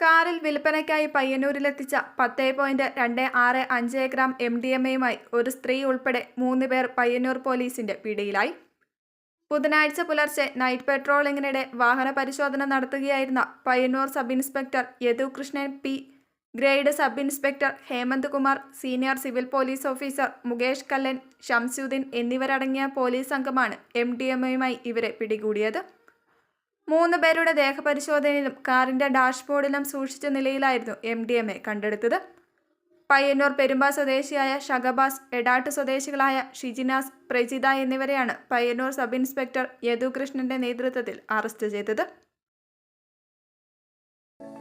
കാറിൽ വിൽപ്പനയ്ക്കായി പയ്യന്നൂരിലെത്തിച്ച പത്ത് പോയിന്റ് രണ്ട് ആറ് അഞ്ച് ഗ്രാം എം ഡി എം എയുമായി ഒരു സ്ത്രീ ഉൾപ്പെടെ മൂന്ന് പേർ പയ്യന്നൂർ പോലീസിന്റെ പിടിയിലായി. ബുധനാഴ്ച പുലർച്ചെ നൈറ്റ് പെട്രോളിങ്ങിനിടെ വാഹന പരിശോധന നടത്തുകയായിരുന്ന Payyannur sub inspector Yadukrishnan P grade sub inspector Hemanth Kumar senior civil police officer Mukesh Kallan Shamsuddin എന്നിവരടങ്ങിയ പോലീസ് സംഘമാണ് എം ഡി എം ഇവരെ പിടികൂടിയത്. മൂന്ന് പേരുടെ ദേഹപരിശോധനയിലും കാറിന്റെ ഡാഷ്ബോർഡിലും സൂക്ഷിച്ച നിലയിലായിരുന്നു എം ഡി എം എ കണ്ടെടുത്തത്. പയ്യന്നൂർ പെരുമ്പ സ്വദേശിയായ ഷഗബാസ് എടാട്ട് സ്വദേശികളായ ഷിജിനാസ് പ്രജിത എന്നിവരെയാണ് പയ്യന്നൂർ സബ് ഇൻസ്പെക്ടർ യദുകൃഷ്ണന്റെ നേതൃത്വത്തിൽ അറസ്റ്റ് ചെയ്തത്.